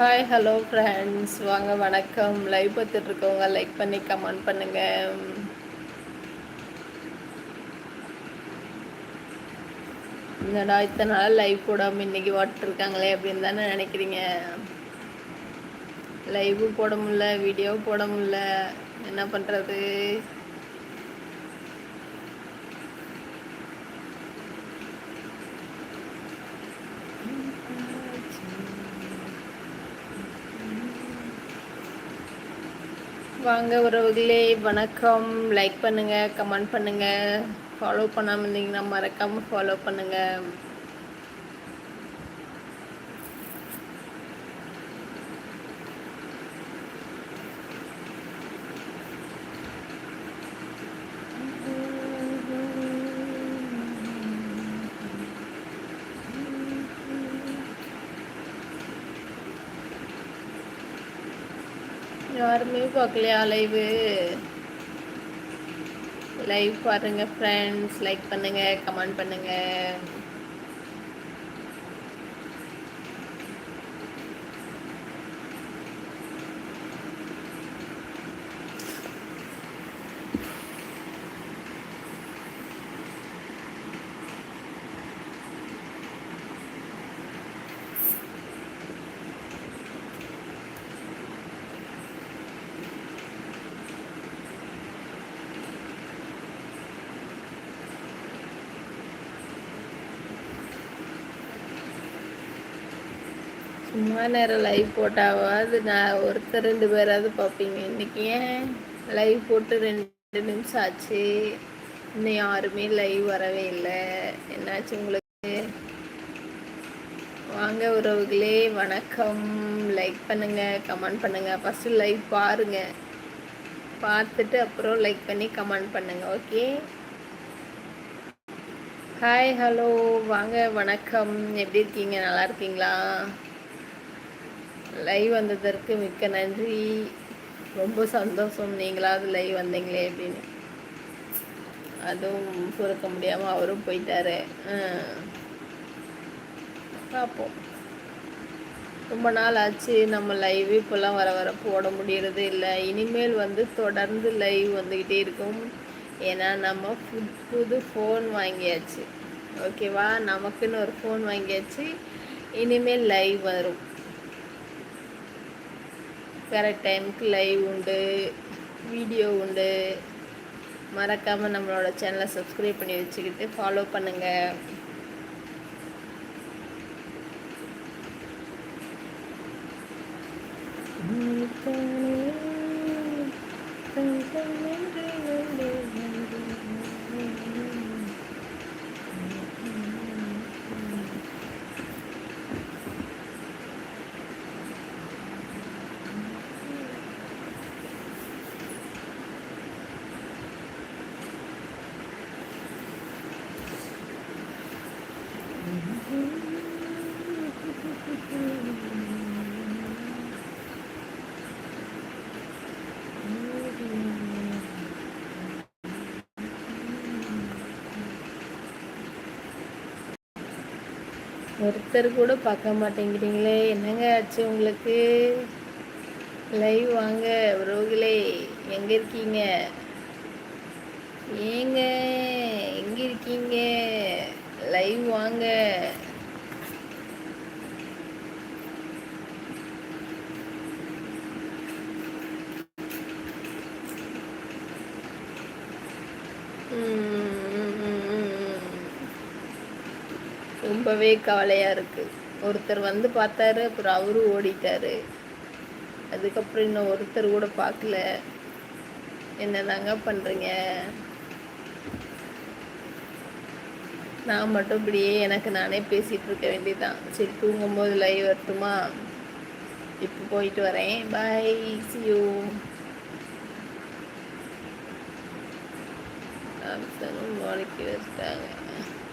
Hi hello friends வாங்க வணக்கம். Live பார்த்துட்ருக்கவங்க லைக் பண்ணி கமெண்ட் பண்ணுங்கள் என்னடா இத்தனை நாள் லைவ் போடாமல் இன்னைக்கு வாட்டிருக்காங்களே அப்படின்னு தானே நினைக்கிறீங்க? லைவும் போட முடில வீடியோ போட முடில என்ன பண்ணுறது வாங்க உறவுகளே வணக்கம். லைக் பண்ணுங்கள் கமெண்ட் பண்ணுங்கள் ஃபாலோ பண்ணாமல் இருந்தீங்கன்னா மறக்காமல் ஃபாலோ பண்ணுங்கள் யாருமே பார்க்கலையா லைவு லைவ் பாருங்கள் ஃப்ரெண்ட்ஸ் லைக் பண்ணுங்கள் கமெண்ட் பண்ணுங்கள் சும்மா நேரம் லைவ் போட்டாவது. நான் ஒருத்தர் ரெண்டு பேராவது பார்ப்பீங்க. இன்னைக்கு ஏன் லைவ் போட்டு ரெண்டு நிமிஷம் ஆச்சு? இன்னும் யாருமே லைவ் வரவே இல்லை. என்னாச்சு உங்களுக்கு? வாங்க உறவுகளே வணக்கம். லைக் பண்ணுங்க கமெண்ட் பண்ணுங்க. ஃபஸ்ட்டு லைவ் பாருங்க. பார்த்துட்டு அப்புறம் லைக் பண்ணி கமெண்ட் பண்ணுங்க ஓகே ஹாய் ஹலோ வாங்க வணக்கம். எப்படி இருக்கீங்க? நல்லா இருக்கீங்களா? லைவ் வந்ததற்கு மிக்க நன்றி. ரொம்ப சந்தோஷம். நீங்களாவது லைவ் வந்தீங்களே அப்படின்னு. அதுவும் பொறுக்க முடியாமல் அவரும் போயிட்டாரு. பார்ப்போம். ரொம்ப நாள் ஆச்சு. நம்ம லைவ் இப்போல்லாம் வர வர போட முடியறது இல்லை. இனிமேல் வந்து தொடர்ந்து லைவ் வந்துக்கிட்டே இருக்கும். ஏன்னா நம்ம புது ஃபோன் வாங்கியாச்சு. ஓகேவா நமக்குன்னு ஒரு ஃபோன் வாங்கியாச்சு. இனிமேல் லைவ் வரும். கரெக்ட் டைமுக்கு லைவ் உண்டு வீடியோ உண்டு. மறக்காமல் நம்மளோட சேனலை சப்ஸ்கிரைப் பண்ணி வச்சுக்கிட்டு ஃபாலோ பண்ணுங்கள் ஒருத்தர் கூட பார்க்க மாட்டேங்கிறீங்களே. என்னங்க ஆச்சு உங்களுக்கு? லைவ் வாங்க ரோகிலே எங்கே இருக்கீங்க? ஏங்க எங்கே இருக்கீங்க? லைவ் வாங்க. ரொம்பவே கவலையாக இருக்குது ஒருத்தர் வந்து பார்த்தாரு அப்புறம் அவரும் ஓடிட்டாரு. அதுக்கப்புறம் இன்னும் ஒருத்தர் கூட பார்க்கல. என்னதாங்க பண்ணுறீங்க நான் மட்டும் இப்படியே எனக்கு நானே பேசிகிட்டு இருக்க வேண்டியதான் சரி தூங்கும்போது லைவ் வரட்டுமா? இப்போ போயிட்டு வரேன். Bye see you Sabe, no não que aqui, você